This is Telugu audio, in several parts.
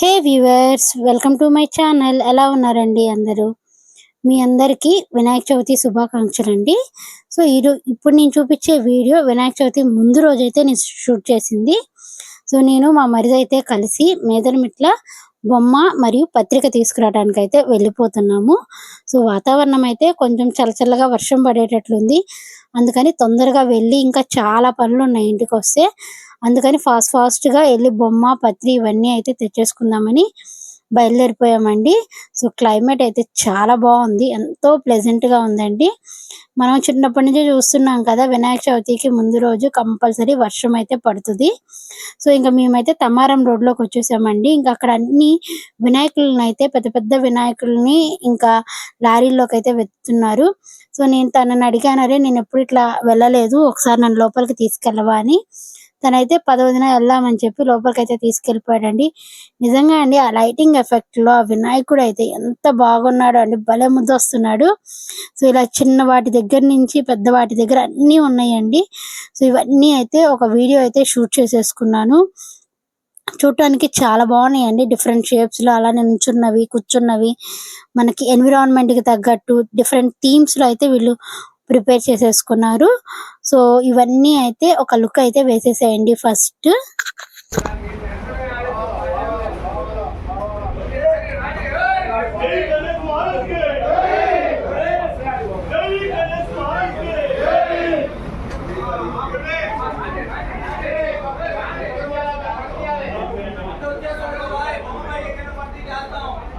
Hey viewers welcome to my channel. ఎలా ఉన్నారండి అందరూ? మీ అందరికీ వినాయక చవితి శుభాకాంక్షలు అండి సో ఈరో ఇప్పుడు నేను చూపించే వీడియో వినాయక చవితి ముందు రోజైతే నేను షూట్ చేసింది. సో నేను మా మరిదైతే కలిసి మేదరమిట్ల బొమ్మ మరియు పత్రిక తీసుకురావడానికి అయితే వెళ్ళిపోతున్నాము. సో వాతావరణం అయితే కొంచెం చల్లచల్లగా వర్షం పడేటట్లుంది. అందుకని తొందరగా వెళ్ళి ఇంకా చాలా పనులు ఉన్నాయి ఇంటికి వస్తే అందుకని ఫాస్ట్ ఫాస్ట్గా వెళ్ళి బొమ్మ పత్రి ఇవన్నీ అయితే తెచ్చేసుకుందామని బయలుదేరిపోయామండి. సో క్లైమేట్ అయితే చాలా బాగుంది. ఎంతో ప్లెజెంట్గా ఉందండి. మనం చిన్నప్పటి నుంచి చూస్తున్నాం కదా వినాయక చవితికి ముందు రోజు కంపల్సరీ వర్షం అయితే పడుతుంది. సో ఇంకా మేమైతే తమారం రోడ్లోకి వచ్చేసామండి. ఇంకా అక్కడ అన్ని వినాయకులను అయితే పెద్ద పెద్ద వినాయకుల్ని ఇంకా లారీల్లోకి అయితే వెతున్నారు సో నేను తనని అడిగానరే నేను ఎప్పుడు ఇట్లా వెళ్ళలేదు. ఒకసారి నన్ను లోపలికి తీసుకెళ్ళవా అని. తనైతే పదవదిన వెళ్దామని చెప్పి లోపలికి అయితే తీసుకెళ్ళిపోయాడండి నిజంగా అండి ఆ లైటింగ్ ఎఫెక్ట్లో ఆ వినాయకుడు అయితే ఎంత బాగున్నాడు అండి భలే ముద్దొస్తున్నాడు. సో ఇలా చిన్న వాటి దగ్గర నుంచి పెద్ద వాటి దగ్గర అన్ని ఉన్నాయండి. సో ఇవన్నీ అయితే ఒక వీడియో అయితే షూట్ చేసేసుకున్నాను. చూడటానికి చాలా బాగున్నాయండి డిఫరెంట్ షేప్స్లో అలానే నించున్నవి కూర్చున్నవి. మనకి ఎన్విరాన్మెంట్కి తగ్గట్టు డిఫరెంట్ థీమ్స్లో అయితే వీళ్ళు ప్రిపేర్ చేసేసుకున్నారు సో ఇవన్నీ అయితే ఒక లుక్ అయితే వేసేసేయండి ఫస్ట్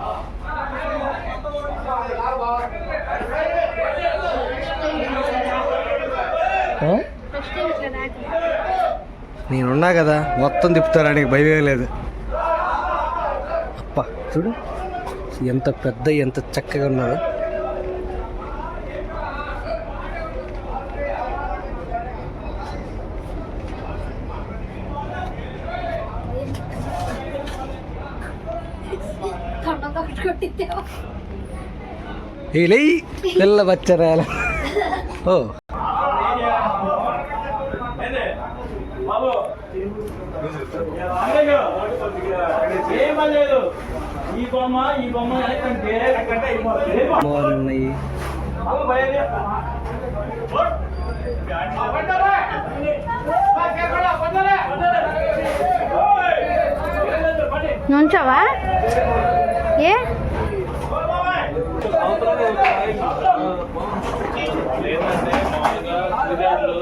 Oh. నేనున్నా కదా మొత్తం తిప్పుతారని భయమే లేదు. అప్ప చూడు ఎంత పెద్ద ఎంత చక్కగా ఉన్నాడు. ఏలై పిల్ల బచ్చరాల ఓ బాబు ఏమలేదు ఈ బొమ్మ ఈ బొమ్మ బాగున్నాయి నుంచోవా ఏ లేదంటే మామూలుగా పూజారులు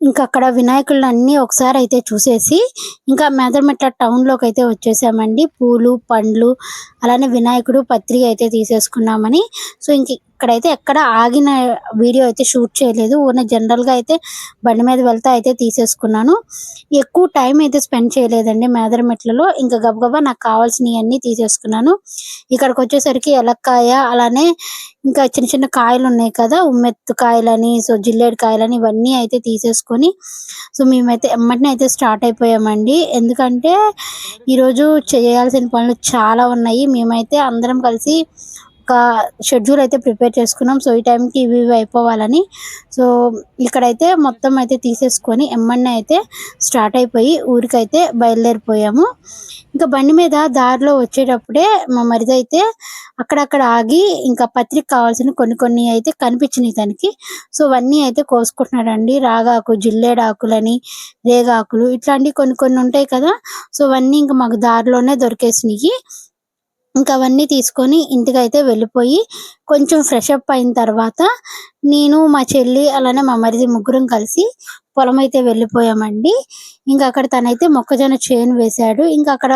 ఇంకా అక్కడ వినాయకులను అన్ని ఒకసారి అయితే చూసేసి ఇంకా మెదర్మెట్ల టౌన్లోకి అయితే వచ్చేసామండి. పూలు పండ్లు అలానే వినాయకుడు పత్రిక అయితే తీసేసుకున్నామని. సో ఇంక ఇక్కడైతే ఎక్కడ ఆగిన వీడియో అయితే షూట్ చేయలేదు. ఊరినే జనరల్గా అయితే బండి మీద వెళ్తా అయితే తీసేసుకున్నాను. ఎక్కువ టైం అయితే స్పెండ్ చేయలేదండి మేదరమెట్లలో. ఇంకా గబగబా నాకు కావాల్సినవి అన్నీ తీసేసుకున్నాను. ఇక్కడికి వచ్చేసరికి ఎలక్కాయ అలానే ఇంకా చిన్న చిన్న కాయలు ఉన్నాయి కదా ఉమ్మెత్తు కాయలని సో జిల్లేడు కాయలని ఇవన్నీ అయితే తీసేసుకొని సో మేమైతే ఎమ్మటినే అయితే స్టార్ట్ అయిపోయామండి. ఎందుకంటే ఈరోజు చేయాల్సిన పనులు చాలా ఉన్నాయి. మేమైతే అందరం కలిసి ఒక షెడ్యూల్ అయితే ప్రిపేర్ చేసుకున్నాం. సో ఈ టైంకి ఇవి ఇవి అయిపోవాలని. సో ఇక్కడైతే మొత్తం అయితే తీసేసుకొని ఎమ్మన్నే అయితే స్టార్ట్ అయిపోయి ఊరికైతే బయలుదేరిపోయాము. ఇంకా బండి మీద దారిలో వచ్చేటప్పుడే మా మరిది అయితే అక్కడక్కడ ఆగి ఇంకా పత్రిక కావాల్సిన కొన్ని కొన్ని అయితే కనిపించినాయి తనకి. సో అవన్నీ అయితే కోసుకుంటున్నాడండి. రాగాకు జిల్లేడాకులని రేగాకులు ఇట్లాంటివి కొన్ని కొన్ని ఉంటాయి కదా. సో అవన్నీ ఇంకా మాకు దారిలోనే దొరికేసినాయి. ఇంకా అవన్నీ తీసుకొని ఇంటికి అయితే వెళ్ళిపోయి కొంచెం ఫ్రెష్ అప్ అయిన తర్వాత నేను మా చెల్లి అలానే మా మరిది ముగ్గురం కలిసి పొలం అయితే వెళ్ళిపోయామండి. ఇంకా అక్కడ తనైతే మొక్కజొన్న చేను వేశాడు. ఇంకా అక్కడ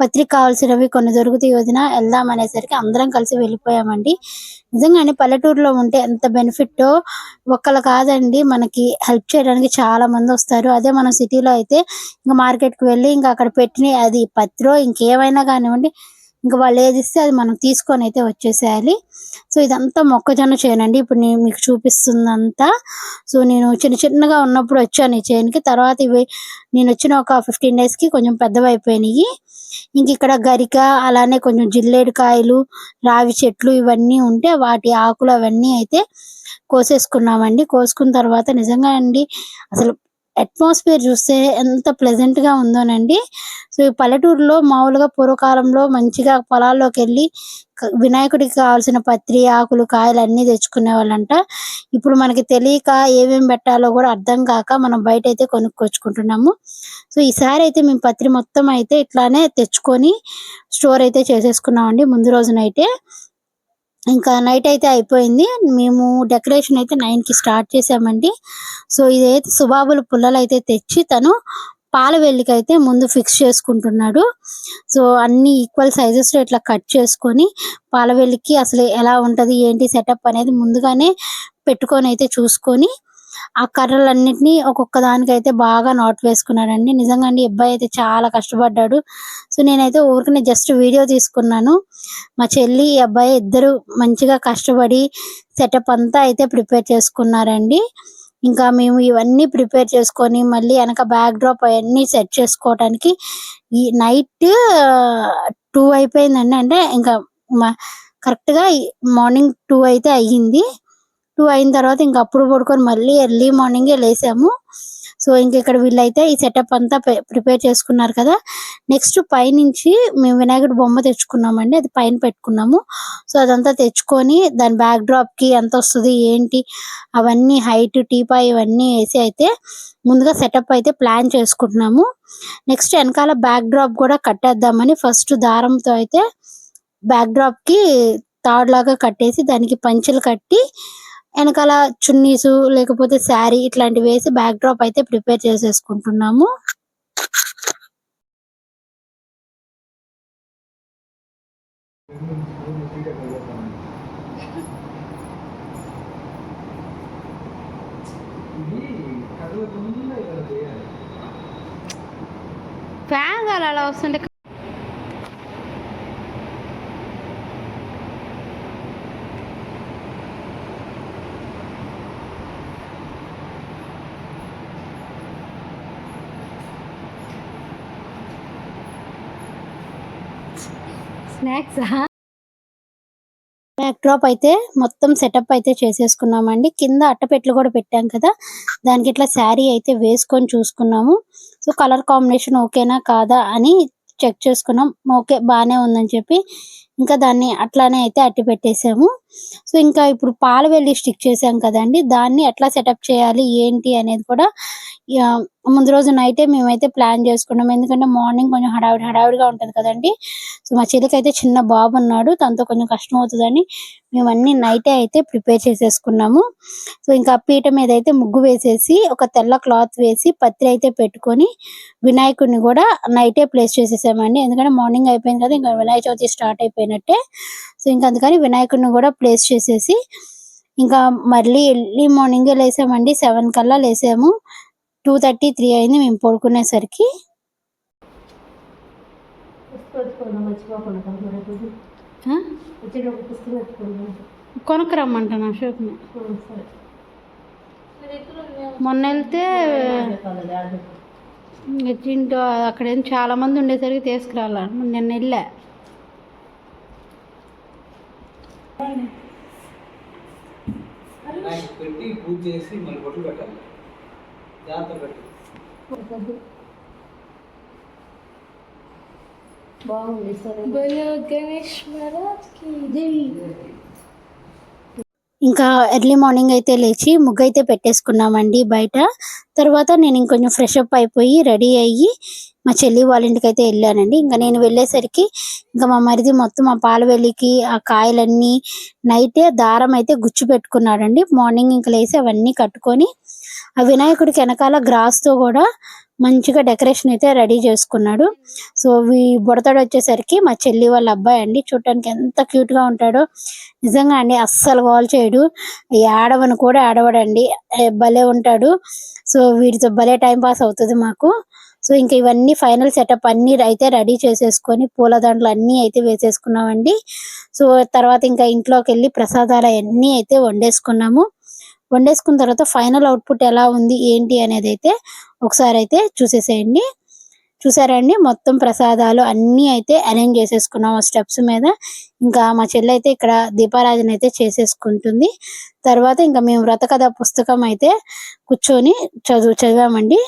పత్రిక కావాల్సినవి కొన్ని దొరుకుతాయి వదిన వెళ్దాం అనేసరికి అందరం కలిసి వెళ్ళిపోయామండి. నిజంగానే పల్లెటూరులో ఉంటే ఎంత బెనిఫిట్ ఒక్కళ్ళు కాదండి మనకి హెల్ప్ చేయడానికి చాలా మంది వస్తారు. అదే మన సిటీలో అయితే ఇంకా మార్కెట్కి వెళ్ళి ఇంకా అక్కడ పెట్టిన అది పత్రో ఇంకేమైనా కానివ్వండి ఇంకా వాళ్ళు ఏది ఇస్తే అది మనం తీసుకొని అయితే వచ్చేసేయాలి. సో ఇదంతా మొక్కజొన్న చేనండి ఇప్పుడు నేను మీకు చూపిస్తుందంతా సో నేను చిన్న చిన్నగా ఉన్నప్పుడు వచ్చాను ఈ చేనుకి. తర్వాత ఇవి నేను వచ్చిన ఒక ఫిఫ్టీన్ డేస్కి కొంచెం పెద్దవి అయిపోయినాయి. ఇంక ఇక్కడ గరిక అలానే కొంచెం జిల్లేడు కాయలు రావి చెట్లు ఇవన్నీ ఉంటే వాటి ఆకులు అవన్నీ అయితే కోసేసుకున్నామండి. కోసుకున్న తర్వాత నిజంగా అండి అసలు అట్మాస్ఫియర్ చూస్తే ఎంత ప్లెజెంట్గా ఉందోనండి. సో ఈ పల్లెటూరులో మామూలుగా పూర్వకాలంలో మంచిగా పొలాల్లోకి వెళ్ళి వినాయకుడికి కావాల్సిన పత్రి ఆకులు కాయలు అన్ని తెచ్చుకునే వాళ్ళంట. ఇప్పుడు మనకి తెలియక ఏమేమి పెట్టాలో కూడా అర్థం కాక మనం బయట అయితే కొనుక్కొచ్చుకుంటున్నాము. సో ఈసారి అయితే మేము పత్రి మొత్తం అయితే ఇట్లానే తెచ్చుకొని స్టోర్ అయితే చేసేసుకున్నామండి. ముందు రోజునైతే ఇంకా నైట్ అయితే అయిపోయింది. మేము డెకరేషన్ అయితే నైన్కి స్టార్ట్ చేసామండి. సో ఇదైతే సుబాబుల పుల్లలు అయితే తెచ్చి తను పాల వెల్లికి అయితే ముందు ఫిక్స్ చేసుకుంటున్నాడు. సో అన్ని ఈక్వల్ సైజెస్లో ఇట్లా కట్ చేసుకొని పాల వెల్లికి అసలు ఎలా ఉంటది ఏంటి సెటప్ అనేది ముందుగానే పెట్టుకొని అయితే చూసుకొని ఆ కర్రలన్నింటినీ ఒక్కొక్క దానికైతే బాగా నాట్ వేసుకున్నాడండి. నిజంగా అండి ఈ అబ్బాయి అయితే చాలా కష్టపడ్డాడు. సో నేనైతే ఊరికనే జస్ట్ వీడియో తీసుకున్నాను. మా చెల్లి ఈ అబ్బాయి ఇద్దరు మంచిగా కష్టపడి సెటప్ అంతా అయితే ప్రిపేర్ చేసుకున్నారండి. ఇంకా మేము ఇవన్నీ ప్రిపేర్ చేసుకొని మళ్ళీ వెనక బ్యాక్ డ్రాప్ అవన్నీ సెట్ చేసుకోవడానికి ఈ నైట్ టూ అయిపోయిందండి. అంటే ఇంకా మా కరెక్ట్గా మార్నింగ్ టూ అయితే అయ్యింది. టూ అయిన తర్వాత ఇంకా అప్పుడు పడుకొని మళ్ళీ ఎర్లీ మార్నింగే లేసాము. సో ఇంక ఇక్కడ వీళ్ళైతే ఈ సెటప్ అంతా ప్రిపేర్ చేసుకున్నారు కదా. నెక్స్ట్ పైనుంచి మేము వినాయకుడి బొమ్మ తెచ్చుకున్నామండి. అది పైన పెట్టుకున్నాము. సో అదంతా తెచ్చుకొని దాని బ్యాక్ డ్రాప్కి ఎంత వస్తుంది ఏంటి అవన్నీ హైట్ టీపా ఇవన్నీ వేసి అయితే ముందుగా సెటప్ అయితే ప్లాన్ చేసుకుంటున్నాము. నెక్స్ట్ వెనకాల బ్యాక్ డ్రాప్ కూడా కట్టేద్దామని ఫస్ట్ దారంతో అయితే బ్యాక్ డ్రాప్కి తాడు లాగా కట్టేసి దానికి పంచులు కట్టి వెనకాల చున్నీసు లేకపోతే శారీ ఇట్లాంటివి వేసి బ్యాక్ డ్రాప్ అయితే ప్రిపేర్ చేసేసుకుంటున్నాము. ఫ్యాన్ అలా వస్తుంటే స్నాక్స్? బ్యాక్ డ్రాప్ అయితే మొత్తం సెటప్ అయితే చేసేసుకున్నామండి. కింద అట్టపెట్లు కూడా పెట్టాం కదా. దానికి ఇట్లా శారీ అయితే వేసుకొని చూసుకున్నాము. సో కలర్ కాంబినేషన్ ఓకేనా కాదా అని చెక్ చేసుకున్నాం. ఓకే బాగానే ఉందని చెప్పి ఇంకా దాన్ని అట్లానే అయితే అట్టి పెట్టేసాము. సో ఇంకా ఇప్పుడు పాల వెళ్ళి స్టిక్ చేసాం కదండి. దాన్ని ఎట్లా సెటప్ చేయాలి? ఏంటి అనేది కూడా ముందు రోజు నైటే మేమైతే ప్లాన్ చేసుకున్నాం. ఎందుకంటే మార్నింగ్ కొంచెం హడావిడి హడావిడిగా ఉంటుంది కదండి. సో మా చెల్లికి అయితే చిన్న బాబు ఉన్నాడు. తనతో కొంచెం కష్టం అవుతుందని మేము అన్ని నైటే అయితే ప్రిపేర్ చేసేసుకున్నాము. సో ఇంకా పీట మీద అయితే ముగ్గు వేసేసి ఒక తెల్ల క్లాత్ వేసి పత్రి అయితే పెట్టుకొని వినాయకుడిని కూడా నైటే ప్లేస్ చేసేసామండి. ఎందుకంటే మార్నింగ్ అయిపోయింది కదా ఇంకా వినాయక చవితి స్టార్ట్ అయిపోయింది. అయిపోయినట్టే సో ఇంకా అందుకని వినాయకుడిని కూడా ప్లేస్ చేసేసి ఇంకా మళ్ళీ ఎర్లీ మార్నింగ్ లేసామండి. సెవెన్ కల్లా లేసాము. టూ థర్టీ త్రీ అయింది మేము పడుకునేసరికి. ఆ? కొనుక్కరమ్మంటాను అశోక్ని. మొన్న వెళ్తే ఇంట్లో అక్కడ ఏం చాలా మంది ఉండేసరికి తీసుకురాలా. నిన్న వెళ్ళా. పెట్టి పూజ చేసి మళ్ళీ బొట్లు పెట్టాలి జాగ్రత్త పెట్టి ఇంకా ఎర్లీ మార్నింగ్ అయితే లేచి ముగ్గు అయితే పెట్టేసుకున్నామండి బయట. తర్వాత నేను ఇంకొంచెం ఫ్రెష్ అప్ అయిపోయి రెడీ అయ్యి మా చెల్లి వాళ్ళ ఇంటికి అయితే వెళ్ళానండి. ఇంకా నేను వెళ్ళేసరికి ఇంకా మా మరిది మొత్తం ఆ పాలవెల్లికి ఆ కాయలన్నీ నైటే దారం అయితే గుచ్చి పెట్టుకున్నాడండి. మార్నింగ్ ఇంకా లేసి అవన్నీ కట్టుకొని ఆ వినాయకుడికి వెనకాల గ్రాస్తో కూడా మంచిగా డెకరేషన్ అయితే రెడీ చేసుకున్నాడు. సో ఈ బుడతాడు వచ్చేసరికి మా చెల్లి వాళ్ళ అబ్బాయి అండి. చూడటానికి ఎంత క్యూట్గా ఉంటాడో. నిజంగా అండి అస్సలు కాల్ చేయడు. ఏడవని కూడా ఏడవడండి భలే ఉంటాడు. సో వీడితో భలే టైం పాస్ అవుతుంది మాకు. సో ఇంకా ఇవన్నీ ఫైనల్ సెటప్ అన్ని అయితే రెడీ చేసేసుకొని పూలదండలు అన్ని అయితే వేసేసుకున్నామండి. సో తర్వాత ఇంకా ఇంట్లోకి వెళ్ళి ప్రసాదాలు అన్నీ అయితే వండేసుకున్నాము. వండేసుకున్న తర్వాత ఫైనల్ అవుట్పుట్ ఎలా ఉంది ఏంటి అనేది అయితే ఒకసారి అయితే చూసేసేయండి. చూసారండి? మొత్తం ప్రసాదాలు అన్నీ అయితే అరేంజ్ చేసేసుకున్నాం ఆ స్టెప్స్ మీద. ఇంకా మా చెల్లి అయితే ఇక్కడ దీపారాధన అయితే చేసేసుకుంటుంది. తర్వాత ఇంకా మేము వ్రత కథ పుస్తకం అయితే కూర్చొని చదువు చదివామండి.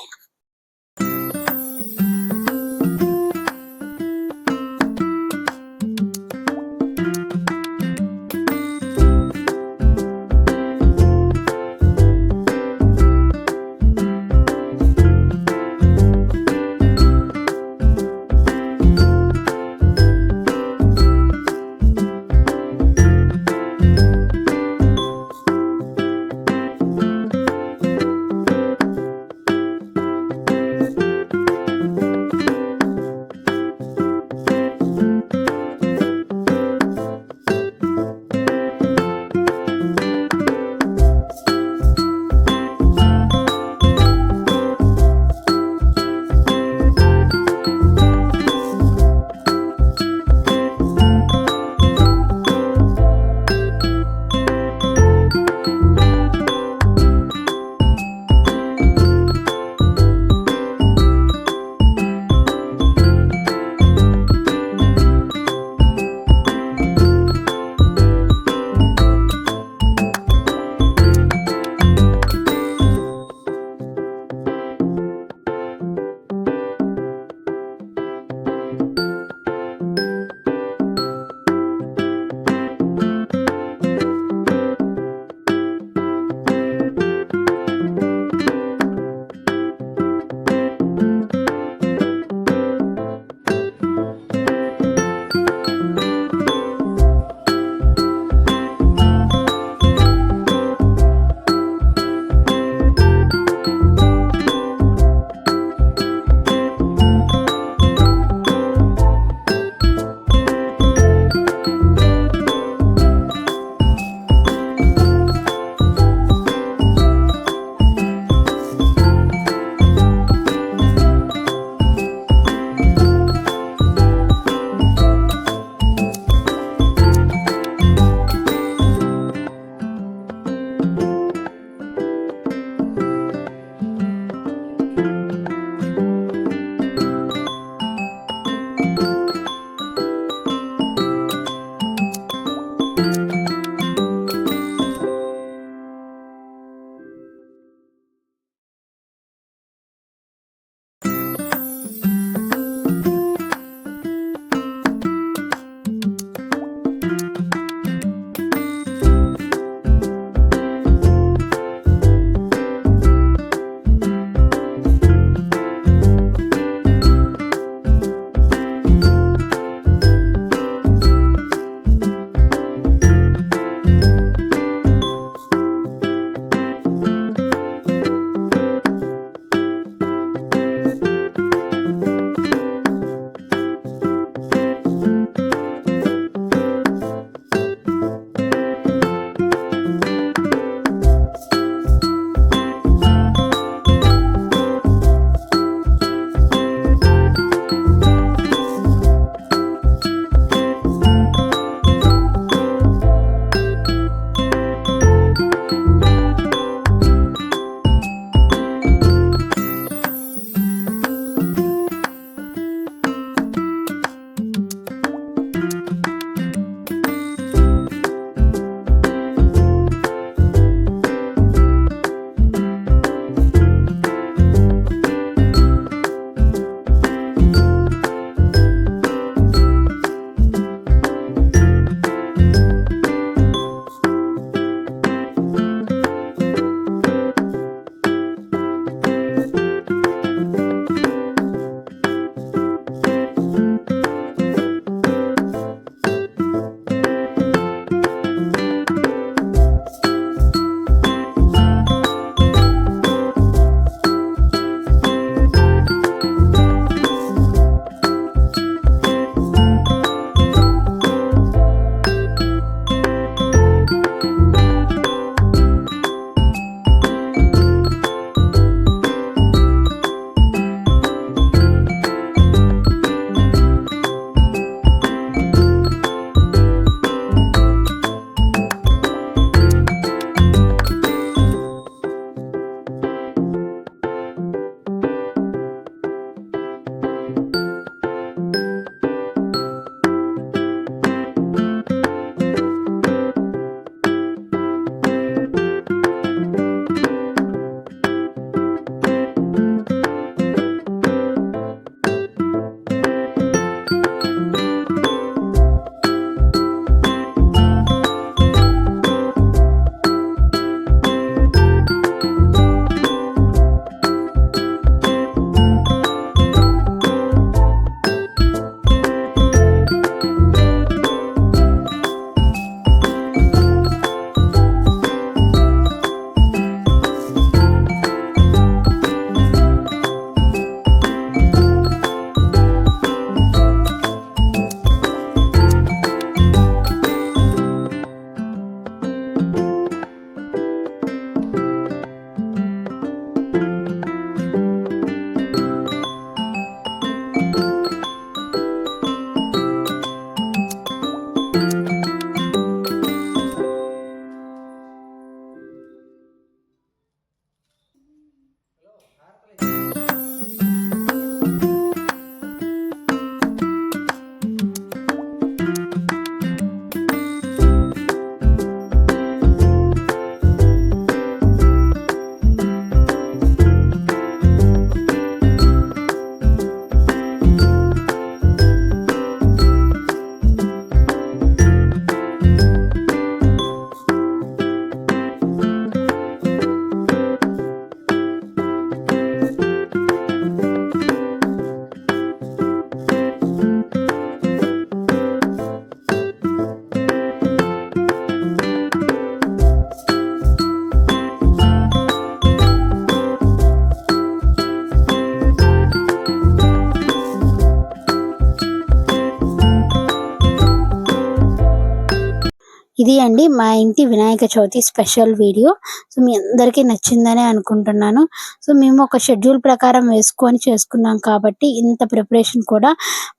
ఇది అండి మా ఇంటి Vinayaka Chavithi special video. So మీ అందరికీ నచ్చిందనే అనుకుంటున్నాను. సో మేము ఒక షెడ్యూల్ ప్రకారం వేసుకొని చేసుకున్నాం కాబట్టి ఇంత ప్రిపరేషన్ కూడా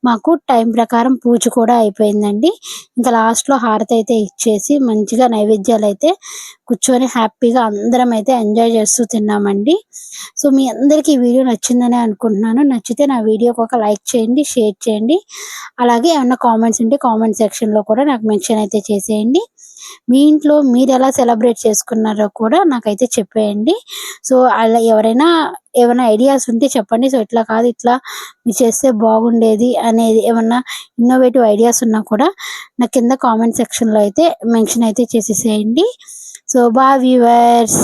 మాకు టైం ప్రకారం పూజ కూడా అయిపోయిందండి. ఇంకా లాస్ట్లో హారతి అయితే ఇచ్చేసి మంచిగా నైవేద్యాలు అయితే కూర్చొని హ్యాపీగా అందరం అయితే ఎంజాయ్ చేస్తూ తిన్నామండి. సో మీ అందరికీ ఈ వీడియో నచ్చిందనే అనుకుంటున్నాను. నచ్చితే నా వీడియోకి ఒక లైక్ చేయండి షేర్ చేయండి. అలాగే ఏమన్నా కామెంట్స్ ఉంటే కామెంట్ సెక్షన్లో కూడా నాకు మెన్షన్ అయితే చేసేయండి. మీ ఇంట్లో మీరు ఎలా సెలబ్రేట్ చేసుకున్నారో కూడా నాకైతే చెప్పేయండి. సో అలా ఎవరైనా ఏమైనా ఐడియాస్ ఉంటే చెప్పండి. సో ఇట్లా కాదు ఇట్లా మీరు చేస్తే బాగుండేది అనేది ఏమన్నా ఇన్నోవేటివ్ ఐడియాస్ ఉన్నా కూడా నా కింద కామెంట్ సెక్షన్లో అయితే మెన్షన్ అయితే చేసేసేయండి. సో బా వ్యూవర్స్